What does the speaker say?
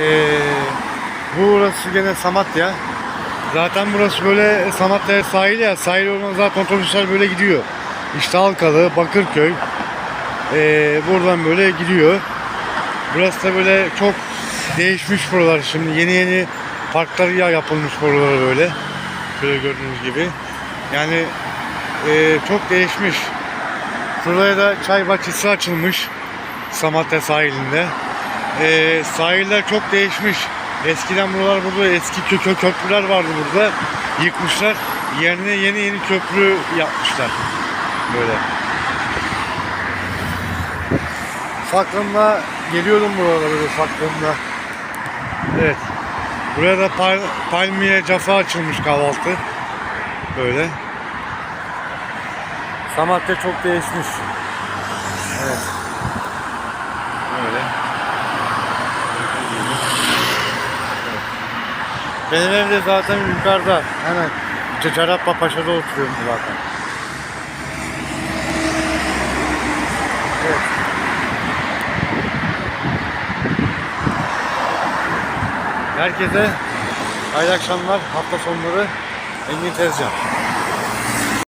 Ee, burası gene Samatya. Zaten burası böyle Samatya sahil ya. Sahil olan zaten otobüsler böyle gidiyor. İşte Halkalı, Bakırköy. Ee, buradan böyle gidiyor. Burası da böyle çok değişmiş buralar şimdi. Yeni yeni parklar ya yapılmış buralara böyle. Şöyle gördüğünüz gibi. Yani e, çok değişmiş. Şuraya da çay bahçesi açılmış. Samatya sahilinde. E, sahiller çok değişmiş. Eskiden buralar burada eski kö kö- köprüler vardı burada. Yıkmışlar. Yerine yeni yeni köprü yapmışlar. Böyle. Ufaklığımda geliyordum buralara böyle ufaklığımda. Evet. Buraya da pal palmiye cafa açılmış kahvaltı. Böyle. Samatya çok değişmiş. Evet. Böyle. Evet. Benim ev de zaten yukarıda. Hemen Carappa Paşa'da oturuyorum zaten. Evet. Herkese hayırlı akşamlar. Hafta sonları Engin Tezcan.